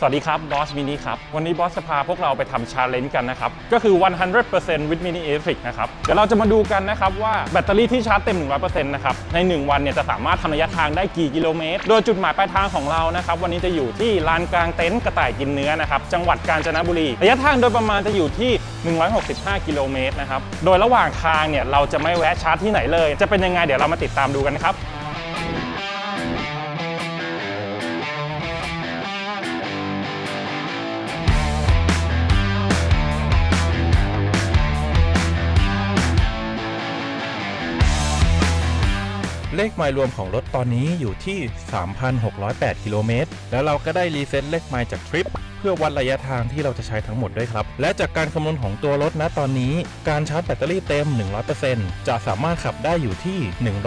สวัสดีครับบอสมินิครับ วันนี้บอสจะพาพวกเราไปทำชาเลนจ์กันนะครับ ก็คือ 100% with mini electric นะครับ เดี๋ยวเราจะมาดูกันนะครับว่าแบตเตอรี่ที่ชาร์จเต็ม 100%นะครับ ใน 1 วันเนี่ยจะสามารถทำระยะทางได้กี่กิโลเมตร โดยจุดหมายปลายทางของเรานะครับ วันนี้จะอยู่ที่ลานกลางเต็นท์กระต่ายกินเนื้อนะครับ จังหวัดกาญจนบุรี ระยะทางโดยประมาณจะอยู่ที่ 165 กิโลเมตรนะครับ โดยระหว่างทางเนี่ยเราจะไม่แวะชาร์จที่ไหนเลย จะเป็นยังไงเดี๋ยวเรามาติดตามดูกันนะครับ เลขไมล์รวมของรถตอนนี้อยู่ที่ 3,608 กิโลเมตร แล้วเราก็ได้รีเซ็ตเลขไมล์จากทริป เพื่อวัดระยะทางที่เราจะใช้ทั้งหมดด้วยครับ และจากการคำนวณของตัวรถนะตอนนี้ การชาร์จแบตเตอรี่เต็ม 100%จะสามารถขับได้อยู่ที่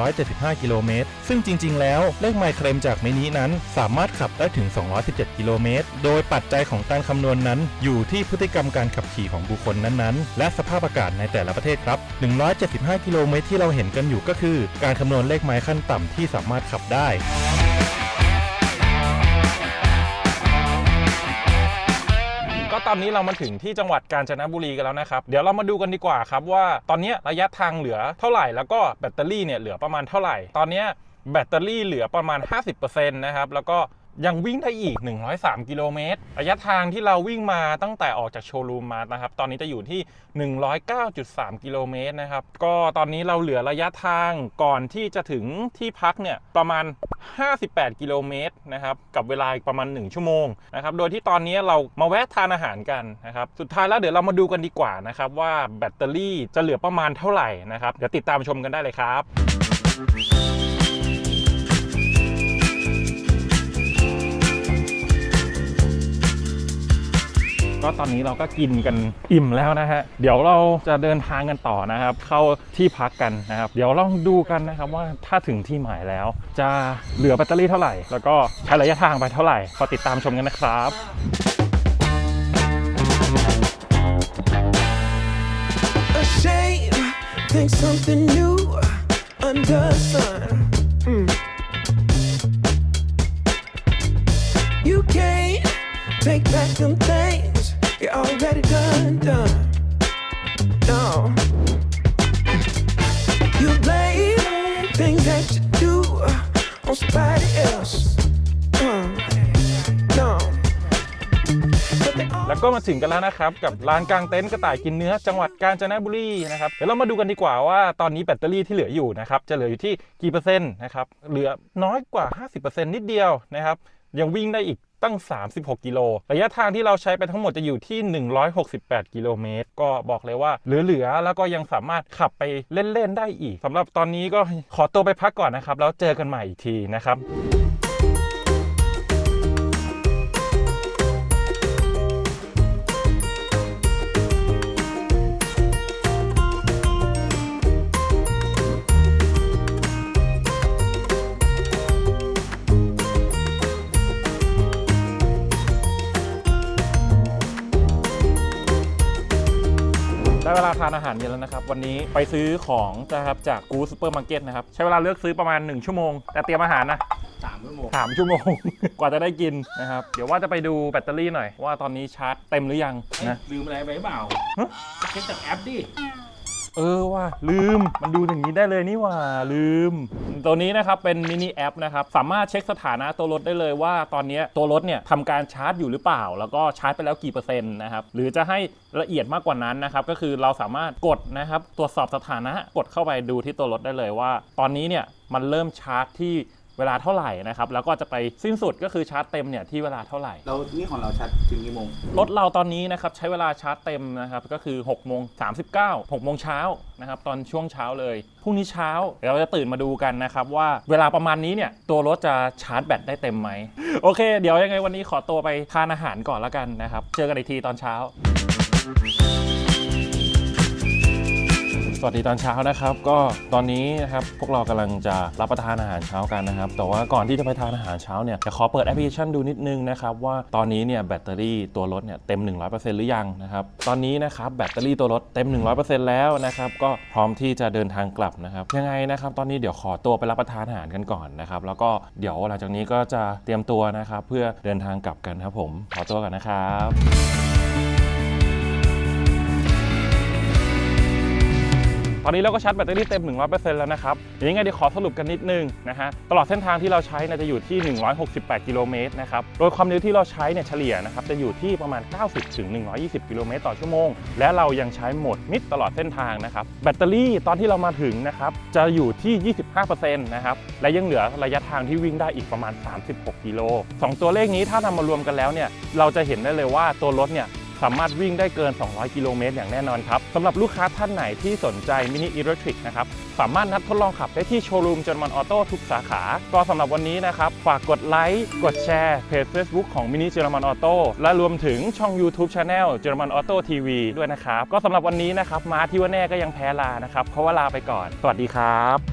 175 กิโลเมตร ซึ่งจริง ๆ แล้วเลขไมล์เคลมจากมินินั้น สามารถขับได้ถึง 217 กิโลเมตร โดยปัจจัยของการคำนวณนั้น อยู่ที่พฤติกรรมการขับขี่ของบุคคลนั้นๆ และสภาพอากาศในแต่ละประเทศครับ 175 กิโลเมตรที่เราเห็นกันอยู่ก็คือ การคำนวณเลขไมล์ขั้นต่ำที่สามารถขับได้ ตอนนี้เรามาถึงที่จังหวัดกาญจนบุรีกันแล้วนะครับ เดี๋ยวเรามาดูกันดีกว่าครับว่าตอนนี้ระยะทางเหลือเท่าไหร่แล้วก็แบตเตอรี่เนี่ยเหลือประมาณเท่าไหร่ ตอนนี้แบตเตอรี่เหลือประมาณ 50%นะครับแล้วก็ ยังวิ่งได้อีก 103 กิโลเมตรระยะทางที่เราวิ่งมาตั้งแต่ออกจากโชว์รูมมานะครับ ตอนนี้จะอยู่ที่ 109.3 กิโลเมตรนะครับ ก็ตอนนี้เราเหลือระยะทางก่อนที่จะถึงที่พักเนี่ยประมาณ 58 กิโลเมตรนะครับ กับเวลาประมาณ 1 ชั่วโมงนะครับ โดยที่ตอนนี้เรามาแวะทานอาหารกันนะครับ สุดท้ายแล้วเดี๋ยวเรามาดูกันดีกว่านะครับว่าแบตเตอรี่จะเหลือประมาณเท่าไหร่นะครับ เดี๋ยวติดตามชมกันได้เลยครับ ก็ตอนนี้เราก็กินกันอิ่มแล้วนะฮะ เดี๋ยวเราจะเดินทางกันต่อนะครับ เข้าที่พักกันนะครับ เดี๋ยวลองดูกันนะครับว่าถ้าถึงที่หมายแล้ว จะเหลือแบตเตอรี่เท่าไหร่ แล้วก็ใช้ระยะทางไปเท่าไหร่ขอติดตามชมกันนะครับ ashamed. Think something new under the sun. Mm. You can't take back them things แล้วก็มาถึงกันแล้วนะครับ กับร้านกลางเต็นท์กระต่ายกินเนื้อจังหวัดกาญจนบุรีนะครับเดี๋ยวเรามาดูกันดีกว่าว่าตอนนี้แบตเตอรี่ที่เหลืออยู่นะครับจะเหลืออยู่ที่กี่เปอร์เซ็นต์นะครับเหลือน้อยกว่า 50%นิดเดียวนะครับยังวิ่งได้อีกตั้ง 36 กิโล ระยะทางที่เราใช้ไปทั้งหมดจะอยู่ที่ 168 กิโลเมตร ก็บอกเลยว่าเหลือๆ แล้วก็ยังสามารถขับไปเล่น ๆ ได้อีกสำหรับตอนนี้ก็ขอตัวไปพักก่อนนะครับ แล้วเจอกันใหม่อีกทีนะครับ ได้เวลาทานอาหารเย็นแล้วนะครับ วันนี้ไปซื้อของนะครับจากกูซูเปอร์มาร์เก็ตนะครับ ใช้เวลาเลือกซื้อประมาณ 1 ชั่วโมง แต่เตรียมอาหารนะสามชั่วโมงสามชั่วโมง กว่าจะได้กินนะครับ เดี๋ยวว่าจะไปดูแบตเตอรี่หน่อย ว่าตอนนี้ชาร์จเต็มหรือยังนะลืมอะไรไปหรือเปล่าฮะเช็คจากแอปดิ เออว่าลืมมันดูอย่างนี้ได้เลยนี่ว่าลืม ตัวนี้นะครับเป็นมินิแอปนะครับสามารถเช็คสถานะตัวรถได้เลยว่าตอนนี้ตัวรถเนี่ยทำการชาร์จอยู่หรือเปล่า แล้วก็ชาร์จไปแล้วกี่เปอร์เซ็นต์นะครับหรือจะให้ละเอียดมากกว่านั้นนะครับก็คือเราสามารถกดนะครับตรวจสอบสถานะกดเข้าไปดูที่ตัวรถได้เลยว่า ตอนนี้เนี่ยมันเริ่มชาร์จที่ เวลาเท่าไหร่นะครับแล้วก็จะไปสิ้นสุดก็คือชาร์จเต็มเนี่ยที่เวลาเท่าไหร่เรานี่ของเราชัดถึงกี่โมง รถเราตอนนี้นะครับใช้เวลาชาร์จเต็มนะครับก็คือ6โมง39 6โมงเช้านะครับตอนช่วงเช้าเลยพรุ่งนี้เช้าเดี๋ยวเราจะตื่นมาดูกันนะครับว่าเวลาประมาณนี้เนี่ยตัวรถจะชาร์จแบตได้เต็มไหมโอเค เดี๋ยวยังไงวันนี้ขอตัวไปทานอาหารก่อนแล้วกันนะครับเจอกันอีกทีตอนเช้า สวัสดีตอนเช้านะครับ ก็ตอนนี้นะครับพวกเรากำลังจะรับประทานอาหารเช้ากันนะครับ แต่ว่าก่อนที่จะไปทานอาหารเช้าเนี่ยจะขอเปิดแอปพลิเคชันดูนิดนึงนะครับว่าตอนนี้เนี่ยแบตเตอรี่ตัวรถเนี่ยเต็ม 100%หรือยังนะครับตอนนี้นะครับแบตเตอรี่ตัวรถเต็ม 100%แล้วนะครับก็พร้อมที่จะเดินทางกลับนะครับยังไงนะครับตอนนี้เดี๋ยวขอตัวไปรับประทานอาหารกันก่อนนะครับแล้วก็เดี๋ยวหลังจากนี้ก็จะเตรียมตัวนะครับเพื่อเดินทางกลับกันครับผมขอตัวก่อนนะครับ อนนี้เราก็ชาร์จแบตเตอรี่เต็ม 100%แล้วนะครับยังไงเดี๋ยวขอสรุปกันนิดนึงนะฮะตลอดเส้นทางที่เราใช้เนยจะอยู่ที่ 168 กิโลเมตรนะครับโดยความเร็วที่เราใช้เนี่ยเฉลี่ยนะครับจะอยู่ที่ประมาณ 90ถึง120 กิโลเมตรต่อชั่วโมง และเรายังใช้โหมดมิดตลอดเส้นทางนะครับแบตเตอรี่ตอนที่เรามาถึงนะครับจะอยู่ที่ 25%นะครับและยังเหลือระยะทางที่วิ่งได้อีกประมาณ 36 กิโลสองตัวเลขนี้ถ้านำมารวมกันแล้วเนี่ยเราจะเห็นได้เลยว่าตัวรถเนี่ย สามารถวิ่งได้เกิน 200 กิโลเมตรอย่างแน่นอนครับสำหรับลูกค้าท่านไหนที่สนใจมินิอิเล็กทริกนะครับสามารถนัดทดลองขับได้ที่โชว์รูมเจอรมันออโต้ทุกสาขา ก็สำหรับวันนี้นะครับฝากกดไลค์กดแชร์เพจ Facebook ของมินิเจอร์มันออโต้และรวมถึงช่อง YouTube Channel เจอร์มันออโต้ทีวีด้วยนะครับก็สำหรับวันนี้นะครับมาที่ว่าแน่ก็ยังแพ้ลานะครับเพราะว่าลาไปก่อน สวัสดีครับ